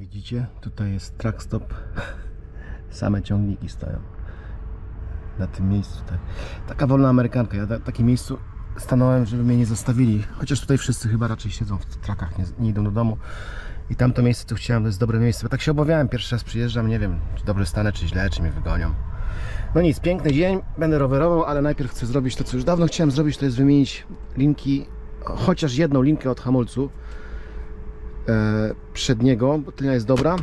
Widzicie? Tutaj jest track stop. Same ciągniki stoją. Na tym miejscu. Tak. Taka wolna amerykanka. Ja w takim miejscu stanąłem, żeby mnie nie zostawili. Chociaż tutaj wszyscy chyba raczej siedzą w trakach, nie, nie idą do domu. I tamto miejsce, co chciałem, to jest dobre miejsce. Bo tak się obawiałem, pierwszy raz przyjeżdżam, nie wiem, czy dobrze stanę, czy źle, czy mnie wygonią. No nic, piękny dzień, będę rowerował, ale najpierw chcę zrobić to, co już dawno chciałem zrobić, to jest wymienić linki, chociaż jedną linkę od hamulcu przedniego, bo tylnia jest dobra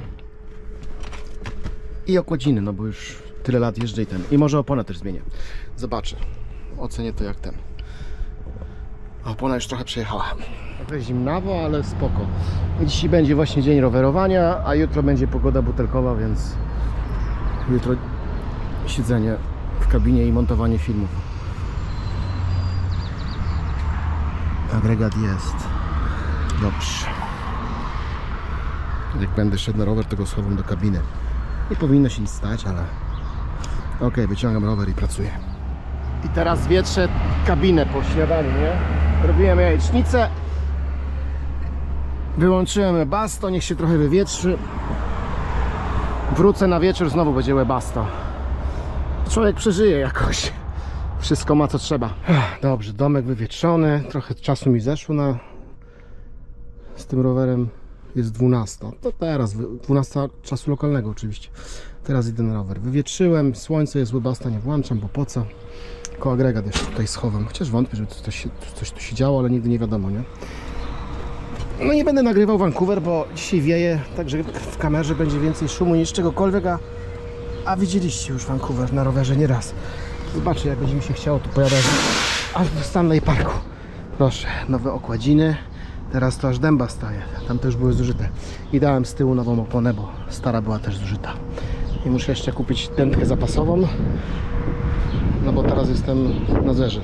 i okładziny, no bo już tyle lat jeżdżę i ten. I może oponę też zmienię. Zobaczę. Ocenię to jak ten. Opona już trochę przejechała. Trochę zimnawo, ale spoko. Dzisiaj będzie właśnie dzień rowerowania, a jutro będzie pogoda butelkowa, więc jutro siedzenie w kabinie i montowanie filmów. Agregat jest. Dobrze. Jak będę szedł na rower, to go schowam do kabiny. Nie powinno się nic stać, ale ok, wyciągam rower i pracuję. I teraz wietrzę kabinę po śniadaniu, nie? Robiłem jajecznicę. Wyłączyłem webasto, niech się trochę wywietrzy. Wrócę na wieczór, znowu będzie webasto. Człowiek przeżyje jakoś. Wszystko ma co trzeba. Dobrze, domek wywietrzony. Trochę czasu mi zeszło na... Z tym rowerem jest 12. To teraz, wy- 12 czasu lokalnego oczywiście. Teraz idę na rower. Wywietrzyłem, słońce jest łybasta, nie włączam, bo po co? Tylko agregat jeszcze tutaj schowam. Chociaż wątpię, żeby coś, coś tu się działo, ale nigdy nie wiadomo, nie? No nie będę nagrywał Vancouver, bo dzisiaj wieje, także w kamerze będzie więcej szumu niż czegokolwiek, a, a widzieliście już Vancouver na rowerze nieraz. Zobaczcie, jak będzie mi się chciało tu pojadać aż do Stanley Parku. Proszę, nowe okładziny. Teraz to aż dęba staje. Tam też były zużyte. I dałem z tyłu nową oponę, bo stara była też zużyta. I muszę jeszcze kupić dętkę zapasową. No bo teraz jestem na zerze.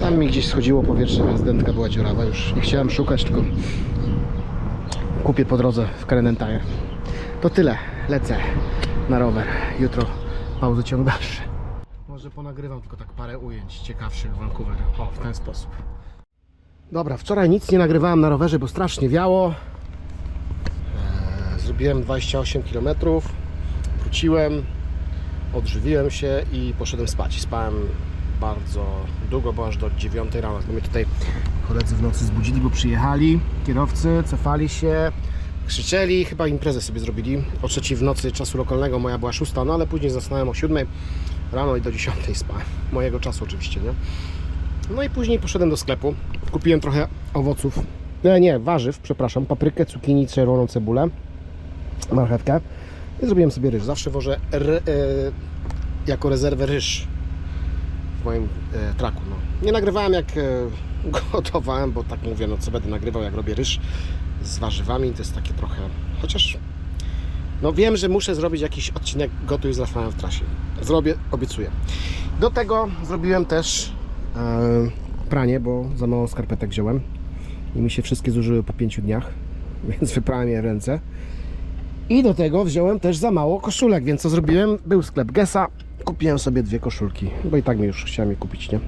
Tam mi gdzieś schodziło powietrze, więc dętka była dziurawa. Już nie chciałem szukać, tylko kupię po drodze w Canadian Tire. To tyle. Lecę na rower. Jutro pauzy ciąg dalszy. Może ponagrywam tylko tak parę ujęć ciekawszych Vancouver. O, w ten sposób. Dobra, wczoraj nic nie nagrywałem na rowerze, bo strasznie wiało. Eee, Zrobiłem 28 km. Wróciłem, odżywiłem się i poszedłem spać. Spałem bardzo długo, bo aż do 9 rano. Bo mnie tutaj koledzy w nocy zbudzili, bo przyjechali. Kierowcy cofali się, krzyczeli, chyba imprezę sobie zrobili. O 3 w nocy czasu lokalnego moja była 6, no ale później zasnąłem o 7 rano i do 10 spałem. Mojego czasu oczywiście, nie? No i później poszedłem do sklepu. Kupiłem trochę owoców. Nie, nie, warzyw, przepraszam. Paprykę, cukinii, czerwoną cebulę, marchewkę. I zrobiłem sobie ryż. Zawsze wożę e, jako rezerwę ryż w moim e, traku. No. Nie nagrywałem jak e, gotowałem, bo tak mówię, no co będę nagrywał jak robię ryż z warzywami. To jest takie trochę... Chociaż no wiem, że muszę zrobić jakiś odcinek gotuj z Rafałem w trasie. Zrobię, obiecuję. Do tego zrobiłem też pranie, bo za mało skarpetek wziąłem i mi się wszystkie zużyły po 5 dniach, więc wyprałem je w ręce. I do tego wziąłem też za mało koszulek, więc co zrobiłem? Był sklep Gesa, kupiłem sobie dwie koszulki, bo i tak mi już chciałem je kupić, nie?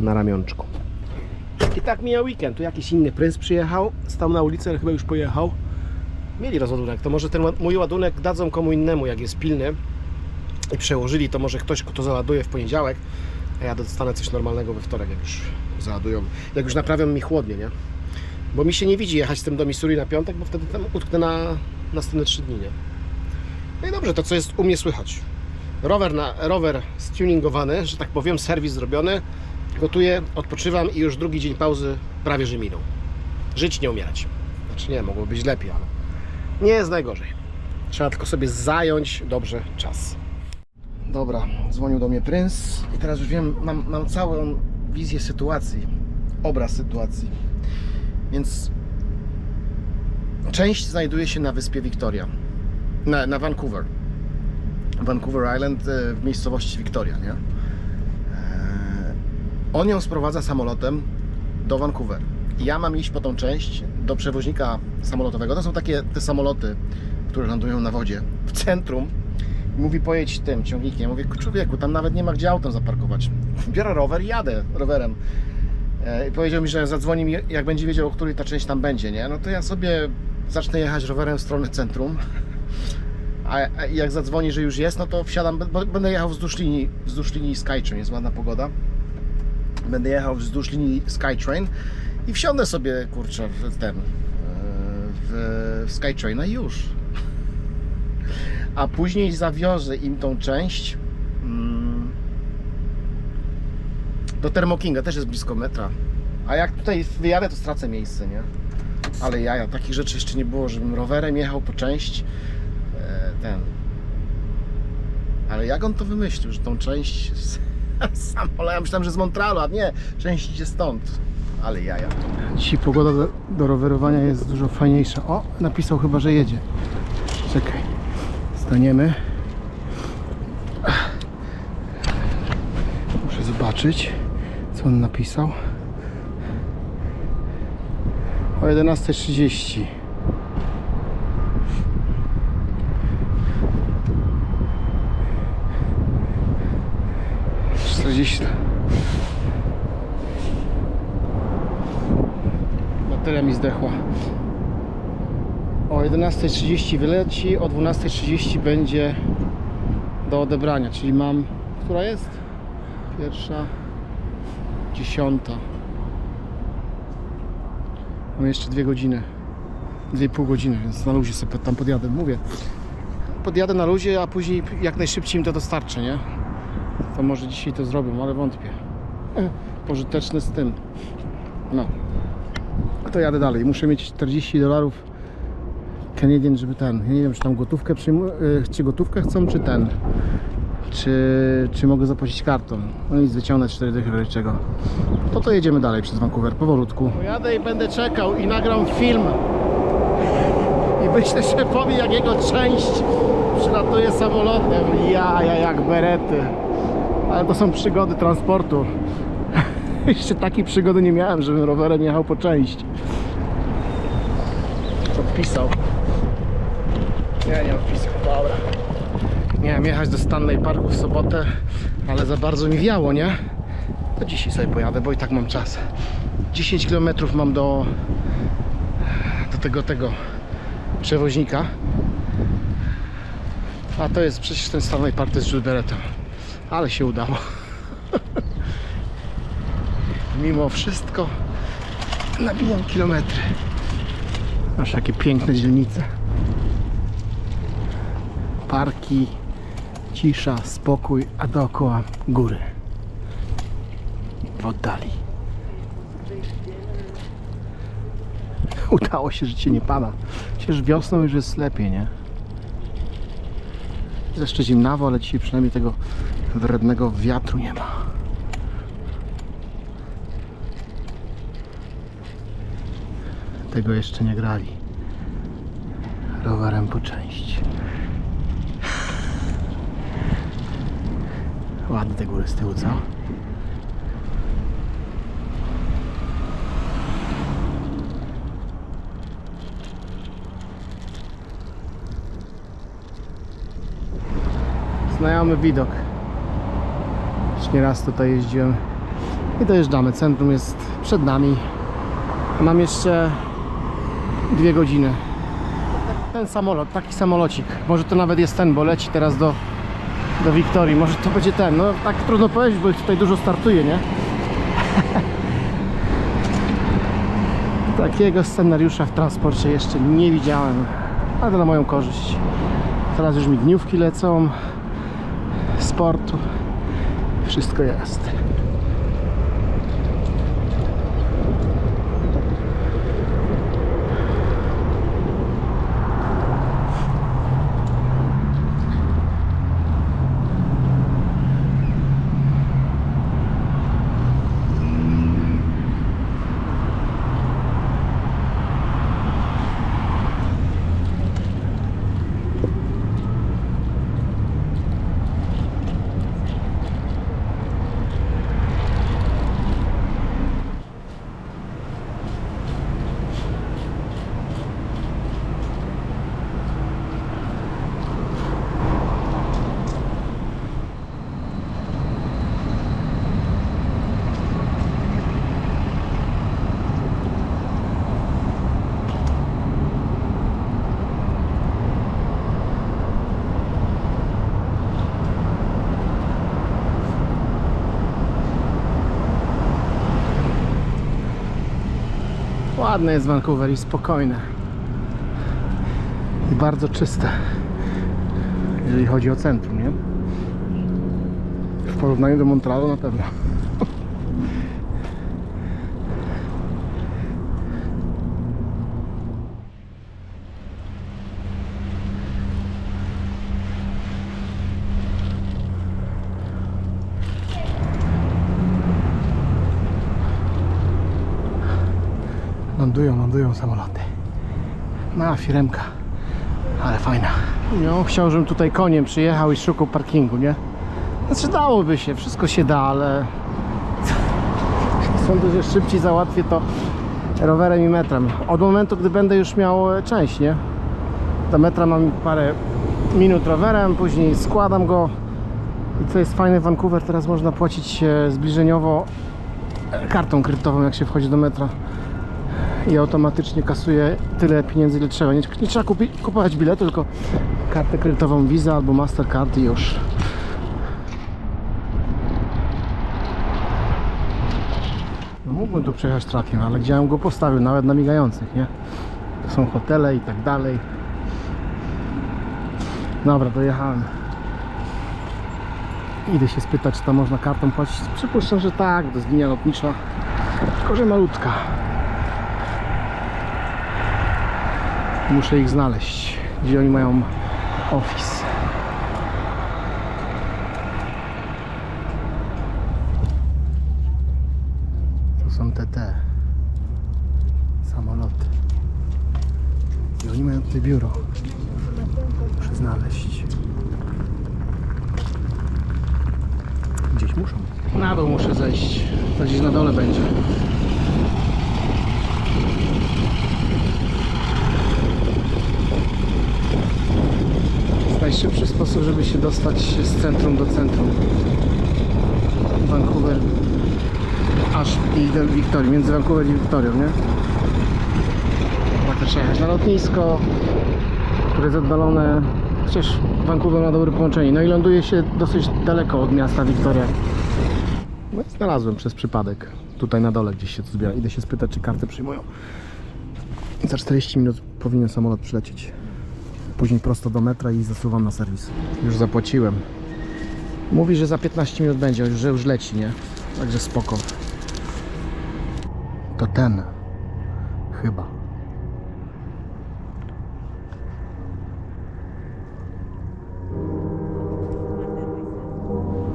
Na ramionczku. I tak mijał weekend. Tu jakiś inny prync przyjechał, stał na ulicy, ale chyba już pojechał. Mieli rozładunek, to może ten mój ładunek dadzą komu innemu, jak jest pilny i przełożyli, to może ktoś to załaduje w poniedziałek, ja dostanę coś normalnego we wtorek, jak już załadują, jak już naprawią mi chłodnie, nie? Bo mi się nie widzi jechać z tym do Missouri na piątek, bo wtedy tam utknę na następne 3 dni, nie? No i dobrze, to co jest u mnie słychać? Rower, na, rower stuningowany, że tak powiem, serwis zrobiony, gotuję, odpoczywam i już drugi dzień pauzy prawie że minął. Żyć nie umierać. Znaczy nie, mogło być lepiej, ale nie jest najgorzej. Trzeba tylko sobie zająć dobrze czas. Dobra, dzwonił do mnie prync i teraz już wiem, mam, mam całą wizję sytuacji, obraz sytuacji. Więc część znajduje się na wyspie Victoria, na, na Vancouver. Vancouver Island e, w miejscowości Victoria, nie? E, On ją sprowadza samolotem do Vancouver. Ja mam iść po tą część do przewoźnika samolotowego. To są takie te samoloty, które lądują na wodzie w centrum. Mówi pojedź tym ciągnikiem. Mówię, człowieku, tam nawet nie ma gdzie autem zaparkować. Biorę rower i jadę rowerem. E, I powiedział mi, że zadzwoni mi, jak będzie wiedział, o której ta część tam będzie, nie? No to ja sobie zacznę jechać rowerem w stronę centrum. A, jak zadzwoni, że już jest, no to wsiadam, będę jechał wzdłuż linii, wzdłuż linii Skytrain, jest ładna pogoda. Będę jechał wzdłuż linii Skytrain i wsiądę sobie, kurczę, w ten, e, w, Skytraina i już. A później zawiozę im tą część mm, do Thermokinga, też jest blisko metra. A jak tutaj wyjadę, to stracę miejsce, nie? Ale jaja, takich rzeczy jeszcze nie było, żebym rowerem jechał po część e, ten. Ale jak on to wymyślił, że tą część sam ja myślałem, że z Montrealu, a nie, część idzie stąd. Ale jaja. Dzisiaj pogoda do, do rowerowania jest dużo fajniejsza. O, napisał chyba, że jedzie. Czekaj. Staniemy. Muszę zobaczyć, co on napisał. O 11.30. Czterdzieści. Bateria mi zdechła. O 11.30 wyleci, o 12.30 będzie do odebrania, czyli mam, która jest? Pierwsza, dziesiąta. Mam jeszcze dwie godziny, dwie pół godziny, więc na luzie sobie tam podjadę, mówię. Podjadę na luzie, a później jak najszybciej im to dostarczę, nie? To może dzisiaj to zrobią, ale wątpię. Pożyteczne z tym. No. To jadę dalej. Muszę mieć 40 dolarów Canadian, żeby ten. Ja nie wiem, czy tam gotówkę przyjmują, czy gotówkę chcą, czy ten. Czy, czy mogę zapłacić kartą. No nic, wyciągnę 4 dychy czego. To to jedziemy dalej przez Vancouver, powolutku. Pojadę i będę czekał i nagram film. I wyślę szefowi, jak jego część przylatuje samolotem. Ja, ja jak berety. Ale to są przygody transportu. Jeszcze takiej przygody nie miałem, żebym rowerem jechał po część. Odpisał. Nie, nie odpisał. Dobra. Miałem jechać do Stanley Parku w sobotę, ale za bardzo mi wiało, nie? To dzisiaj sobie pojadę, bo i tak mam czas. 10 km mam do, do tego, tego przewoźnika. A to jest przecież ten Stanley Park to jest rzut beretem. Ale się udało. Mimo wszystko nabijam kilometry. Aż jakie piękne dzielnice. Parki, cisza, spokój, a dookoła góry. W oddali. Udało się, że cię nie pada. Przecież wiosną już jest lepiej, nie? Jeszcze zimnawo, ale dzisiaj przynajmniej tego wrednego wiatru nie ma. Tego jeszcze nie grali. Rowerem po część. Ładne te góry z tyłu, co? Znajomy widok. Już nieraz tutaj jeździłem. I dojeżdżamy. Centrum jest przed nami. Mam jeszcze dwie godziny. Ten samolot, taki samolocik. Może to nawet jest ten, bo leci teraz do, do Wiktorii. Może to będzie ten. No tak trudno powiedzieć, bo tutaj dużo startuje, nie? Takiego scenariusza w transporcie jeszcze nie widziałem. Ale na moją korzyść. Teraz już mi dniówki lecą. Sportu. Wszystko jest. Ładne jest Vancouver i spokojne. I bardzo czyste. Jeżeli chodzi o centrum, nie? W porównaniu do Montrealu na pewno. Lądują, lądują samoloty. Na firemka. Ale fajna. No, chciał, żebym tutaj koniem przyjechał i szukał parkingu, nie? Znaczy dałoby się, wszystko się da, ale sądzę, że szybciej załatwię to rowerem i metrem. Od momentu, gdy będę już miał e, część, nie? Do metra mam parę minut rowerem, później składam go. I co jest fajne, Vancouver teraz można płacić e, zbliżeniowo kartą kredytową, jak się wchodzi do metra i automatycznie kasuje tyle pieniędzy, ile trzeba. Nie, nie trzeba kupi, kupować biletu, tylko kartę kredytową Visa albo Mastercard i już. No mógłbym tu przejechać trakiem, ale gdzie go postawił, nawet na migających, nie? To są hotele i tak dalej. Dobra, dojechałem. Idę się spytać, czy tam można kartą płacić. Przypuszczam, że tak, to jest linia lotnicza. Tylko, że malutka. Muszę ich znaleźć, gdzie oni mają office. To są te te samoloty. I oni mają tutaj biuro. Muszę znaleźć. Gdzieś muszą. Na dół muszę zejść. To gdzieś na dole będzie. To jest najszybszy sposób, żeby się z centrum do centrum. Vancouver aż i do Wiktorii, między Vancouver i Wiktorią, nie? Też jechać na lotnisko, które jest oddalone. Przecież Vancouver ma dobre połączenie. No i ląduje się dosyć daleko od miasta Wiktoria. No i znalazłem przez przypadek. Tutaj na dole gdzieś się to zbiera. Idę się spytać, czy karty przyjmują. Za 40 minut powinien samolot przylecieć. Później prosto do metra i zasuwam na serwis. Już zapłaciłem. Mówi, że za 15 minut będzie, że już leci, nie? Także spoko. To ten. Chyba.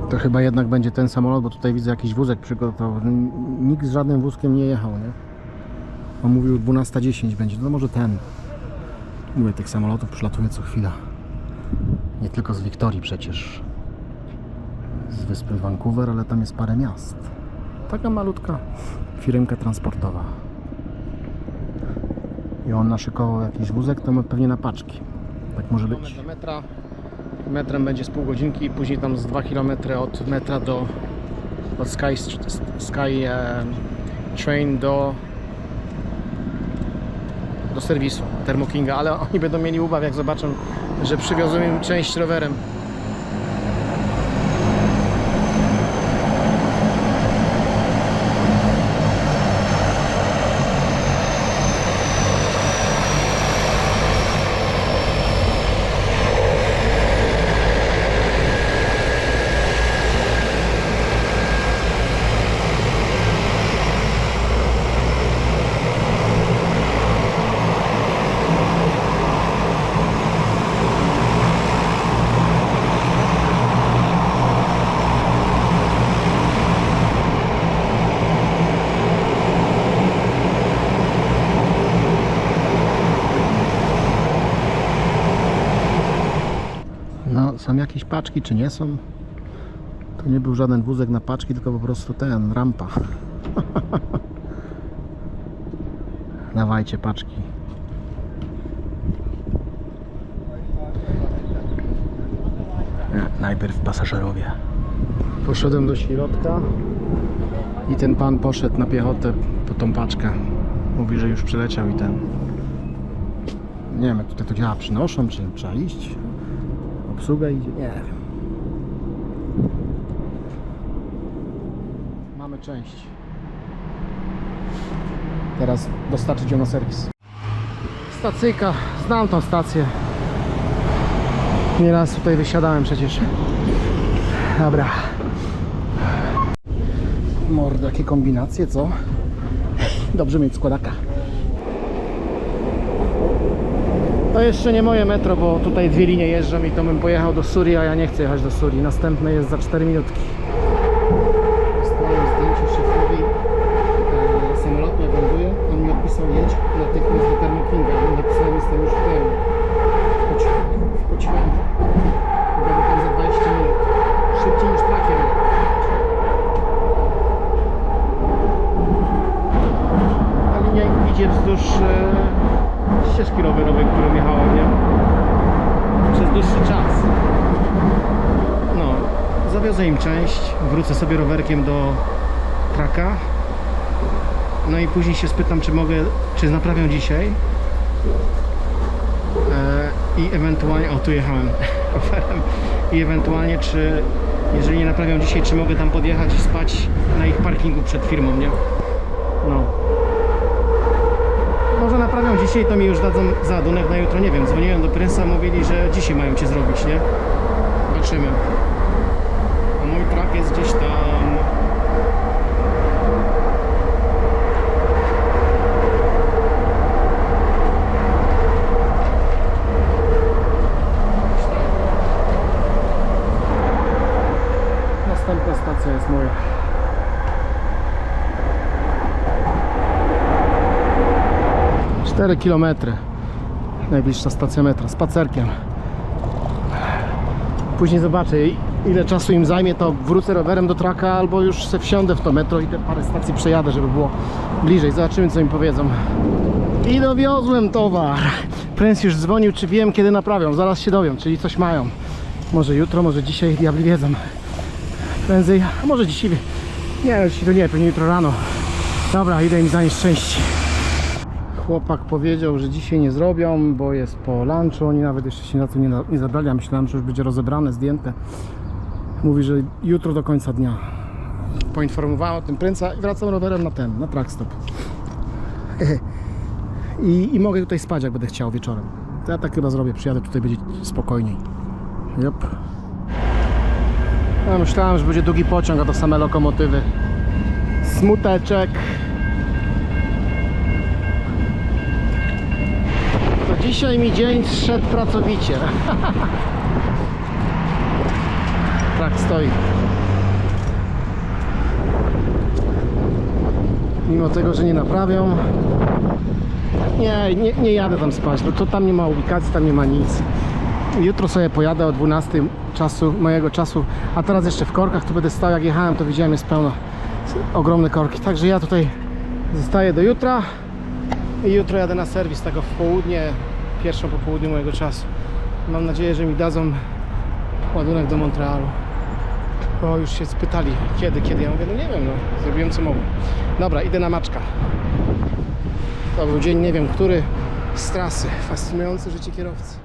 To chyba jednak będzie ten samolot, bo tutaj widzę jakiś wózek przygotował. N- Nikt z żadnym wózkiem nie jechał, nie? On mówił 12.10 będzie, no może ten. Mówię, tych samolotów przylatuje co chwila. Nie tylko z Wiktorii przecież. Z wyspy Vancouver, ale tam jest parę miast. Taka malutka firmka transportowa. I on naszykował jakiś wózek, to ma pewnie na paczki. Tak może być. Do metra. Metrem będzie z pół godzinki, później tam z 2 km od metra do od Sky, Sky e, Train do do serwisu Thermo Kinga, ale oni będą mieli ubaw jak zobaczą, że przywiozłem im część rowerem. No, są jakieś paczki, czy nie są? To nie był żaden wózek na paczki, tylko po prostu ten, rampa. Dawajcie paczki. Najpierw pasażerowie. Poszedłem do środka i ten pan poszedł na piechotę po tą paczkę. Mówi, że już przyleciał i ten. Nie wiem, jak tutaj to działa. Przynoszą, czy trzeba iść? Obsługa idzie? Nie wiem. Mamy część. teraz dostarczyć ją na serwis. Stacyjka, znam tą stację. Nieraz tutaj wysiadałem przecież. Dobra. Mordo, jakie kombinacje, co? Dobrze mieć składaka. To jeszcze nie moje metro, bo tutaj dwie linie jeżdżą i to bym pojechał do Suri, a ja nie chcę jechać do Suri. Następne jest za 4 minutki. Zdjęcie szefowi e, samolotu, jak. On mi odpisał jedź natychmiast do Termokinga. Ja napisałem, jestem już w tym. w Poci- W pociągu. Tam za 20 minut. Szybciej niż trakiem. Ta linia idzie wzdłuż e, ścieżki rowerowej, którą jechałem, nie? Przez dłuższy czas. No, zawiozę im część, wrócę sobie rowerkiem do traka. No i później się spytam, czy mogę, czy naprawią dzisiaj. E, I ewentualnie, o tu jechałem rowerem. I ewentualnie, czy jeżeli nie naprawią dzisiaj, czy mogę tam podjechać i spać na ich parkingu przed firmą, nie? No. Może naprawią dzisiaj, to mi już dadzą załadunek na jutro, nie wiem. Dzwoniłem do prysa, mówili, że dzisiaj mają cię zrobić, nie? Zobaczymy. Trak jest gdzieś tam. Następna stacja jest moja. Cztery kilometry. Najbliższa stacja metra. Spacerkiem. Później zobaczę ile czasu im zajmie, to wrócę rowerem do traka albo już se wsiądę w to metro i te parę stacji przejadę, żeby było bliżej. Zobaczymy co mi powiedzą. I dowiozłem towar. Prens już dzwonił, czy wiem kiedy naprawią. Zaraz się dowiem, czyli coś mają. Może jutro, może dzisiaj, diabli wiedzą. Prędzej, a może dzisiaj. Nie, dzisiaj to nie, pewnie jutro rano. Dobra, idę im zanieść części. Chłopak powiedział, że dzisiaj nie zrobią, bo jest po lunchu. Oni nawet jeszcze się na to nie, nie zabrali. Ja myślałem, że już będzie rozebrane, zdjęte. Mówi, że jutro do końca dnia. Poinformowałem o tym prynca i wracam rowerem na ten, na trackstop. I, I mogę tutaj spać, jak będę chciał wieczorem. To ja tak chyba zrobię. Przyjadę tutaj, będzie spokojniej. Yep. Ja myślałem, że będzie długi pociąg, a to same lokomotywy. Smuteczek. To dzisiaj mi dzień zszedł pracowicie. tak stoi. Mimo tego, że nie naprawią. Nie, nie, nie jadę tam spać, bo to tam nie ma ubikacji, tam nie ma nic. Jutro sobie pojadę o 12 czasu, mojego czasu, a teraz jeszcze w korkach tu będę stał. Jak jechałem, to widziałem, jest pełno ogromne korki. Także ja tutaj zostaję do jutra i jutro jadę na serwis tego w południe, pierwszą po południu mojego czasu. Mam nadzieję, że mi dadzą ładunek do Montrealu. Bo już się spytali, kiedy, kiedy. Ja mówię, no nie wiem, no, zrobiłem co mogłem. Dobra, idę na maczka. To był dzień, nie wiem który, z trasy. Fascynujące życie kierowcy.